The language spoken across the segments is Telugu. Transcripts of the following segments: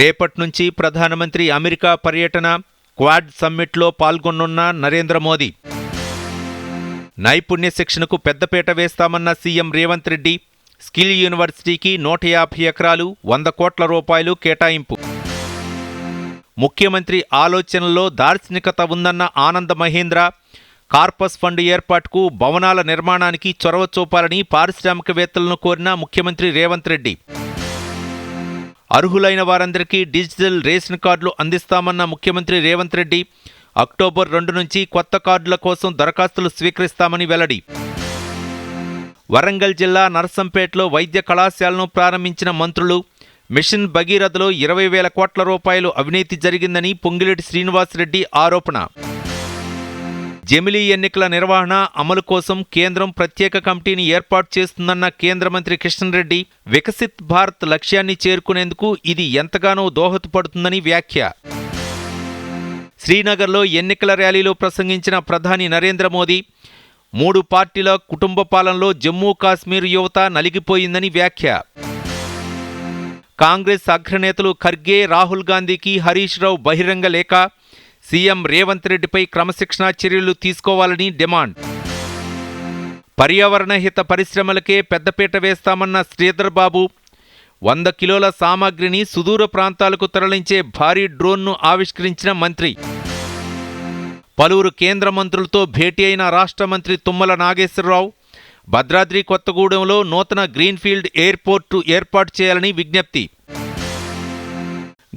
రేపటి నుంచి ప్రధానమంత్రి అమెరికా పర్యటన క్వాడ్ సమ్మిట్లో పాల్గొనున్న నరేంద్ర మోదీ. నైపుణ్య శిక్షణకు పెద్దపీట వేస్తామన్న సీఎం రేవంత్ రెడ్డి స్కిల్ యూనివర్సిటీకి నూట యాభై ఎకరాలు వంద కోట్ల రూపాయలు కేటాయింపు. ముఖ్యమంత్రి ఆలోచనలో దార్శనికత ఉందన్న ఆనంద మహేంద్ర కార్పస్ ఫండ్ ఏర్పాటుకు భవనాల నిర్మాణానికి చొరవ చూపాలని పారిశ్రామికవేత్తలను కోరిన ముఖ్యమంత్రి రేవంత్ రెడ్డి. అర్హులైన వారందరికీ డిజిటల్ రేషన్ కార్డులు అందిస్తామన్న ముఖ్యమంత్రి రేవంత్ రెడ్డి అక్టోబర్ రెండు నుంచి కొత్త కార్డుల కోసం దరఖాస్తులు స్వీకరిస్తామని వెల్లడి. వరంగల్ జిల్లా నర్సంపేటలో వైద్య కళాశాలను ప్రారంభించిన మంత్రులు మిషన్ భగీరథలో ఇరవై వేల కోట్ల రూపాయలు అవినీతి జరిగిందని పొంగిరెడ్డి శ్రీనివాసరెడ్డి ఆరోపణ. జమిలీ ఎన్నికల నిర్వహణ అమలు కోసం కేంద్రం ప్రత్యేక కమిటీని ఏర్పాటు చేస్తుందన్న కేంద్ర మంత్రి కిషన్ రెడ్డి వికసిత్ భారత్ లక్ష్యాన్ని చేరుకునేందుకు ఇది ఎంతగానో దోహదపడుతుందని వ్యాఖ్య. శ్రీనగర్లో ఎన్నికల ర్యాలీలో ప్రసంగించిన ప్రధాని నరేంద్ర మోదీ మూడు పార్టీల కుటుంబ పాలనలో జమ్మూ కాశ్మీర్ యువత నలిగిపోయిందని వ్యాఖ్య. కాంగ్రెస్ అగ్రనేతలు ఖర్గే రాహుల్ గాంధీకి హరీష్ రావు బహిరంగ లేఖ సీఎం రేవంత్ రెడ్డిపై క్రమశిక్షణా చర్యలు తీసుకోవాలని డిమాండ్. పర్యావరణ హిత పరిశ్రమలకే పెద్దపీట వేస్తామన్న శ్రీధర్ బాబు వంద కిలోల సామాగ్రిని సుదూర ప్రాంతాలకు తరలించే భారీ డ్రోన్ను ఆవిష్కరించిన మంత్రి. పలువురు కేంద్ర మంత్రులతో భేటీ అయిన రాష్ట్ర మంత్రి తుమ్మల నాగేశ్వరరావు భద్రాద్రి కొత్తగూడెంలో నూతన గ్రీన్ఫీల్డ్ ఎయిర్పోర్టు ఏర్పాటు చేయాలని విజ్ఞప్తి.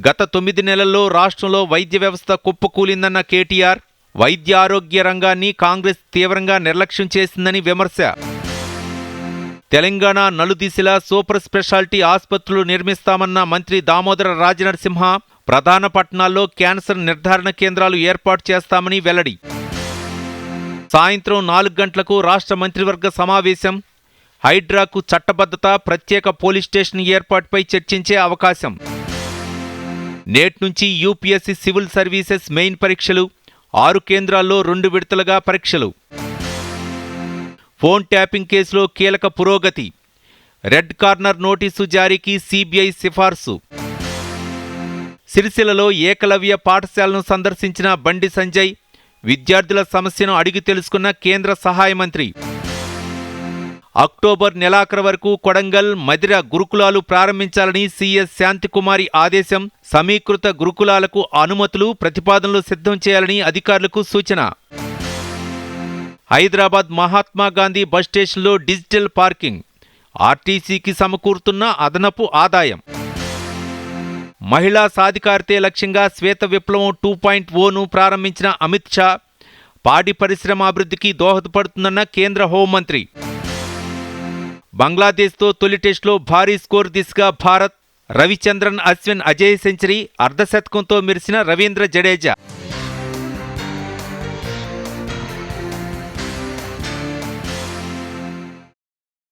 గత తొమ్మిది నెలల్లో రాష్ట్రంలో వైద్య వ్యవస్థ కుప్పకూలిందన్న కేటీఆర్ వైద్య ఆరోగ్య రంగాన్ని కాంగ్రెస్ తీవ్రంగా నిర్లక్ష్యం చేసిందని విమర్శ. తెలంగాణ నలుదిశలా సూపర్ స్పెషాలిటీ ఆసుపత్రులు నిర్మిస్తామన్న మంత్రి దామోదర రాజనరసింహ ప్రధాన పట్టణాల్లో క్యాన్సర్ నిర్ధారణ కేంద్రాలు ఏర్పాటు చేస్తామని వెల్లడి. సాయంత్రం నాలుగు గంటలకు రాష్ట్ర మంత్రివర్గ సమావేశం. హైడ్రాకు చట్టబద్ధత ప్రత్యేక పోలీస్ స్టేషన్ ఏర్పాటుపై చర్చించే అవకాశం. నేటి నుంచి యూపీఎస్సీ సివిల్ సర్వీసెస్ మెయిన్ పరీక్షలు ఆరు కేంద్రాల్లో రెండు విడతలుగా పరీక్షలు. ఫోన్ ట్యాపింగ్ కేసులో కీలక పురోగతి. రెడ్ కార్నర్ నోటీసు జారీకి సిబిఐ సిఫార్సు. సిరిసిలలో ఏకలవ్య పాఠశాలను సందర్శించిన బండి సంజయ్ విద్యార్థుల సమస్యను అడిగి తెలుసుకున్న కేంద్ర సహాయ మంత్రి. అక్టోబర్ నెలాఖరు వరకు కొడంగల్ మదిర గురుకులాలు ప్రారంభించాలని సీఎస్ శాంతికుమారి ఆదేశం. సమీకృత గురుకులాలకు అనుమతులు ప్రతిపాదనలు సిద్ధం చేయాలని అధికారులకు సూచన. హైదరాబాద్ మహాత్మా గాంధీ బస్ స్టేషన్లో డిజిటల్ పార్కింగ్. ఆర్టీసీకి సమకూరుతున్న అదనపు ఆదాయం. మహిళా సాధికారితే లక్ష్యంగా శ్వేత విప్లవం టూ పాయింట్ ఓను ప్రారంభించిన అమిత్ షా. పాడి పరిశ్రమ అభివృద్ధికి దోహదపడుతుందన్న కేంద్ర హోంమంత్రి బంగ్లాదేశ్తో తొలి టెస్టులో భారీ స్కోర్ దిశగా భారత్ రవిచంద్రన్ అశ్విన్ అజయ్ సెంచరీ అర్ధశతకంతో మెరిసిన రవీంద్ర జడేజా.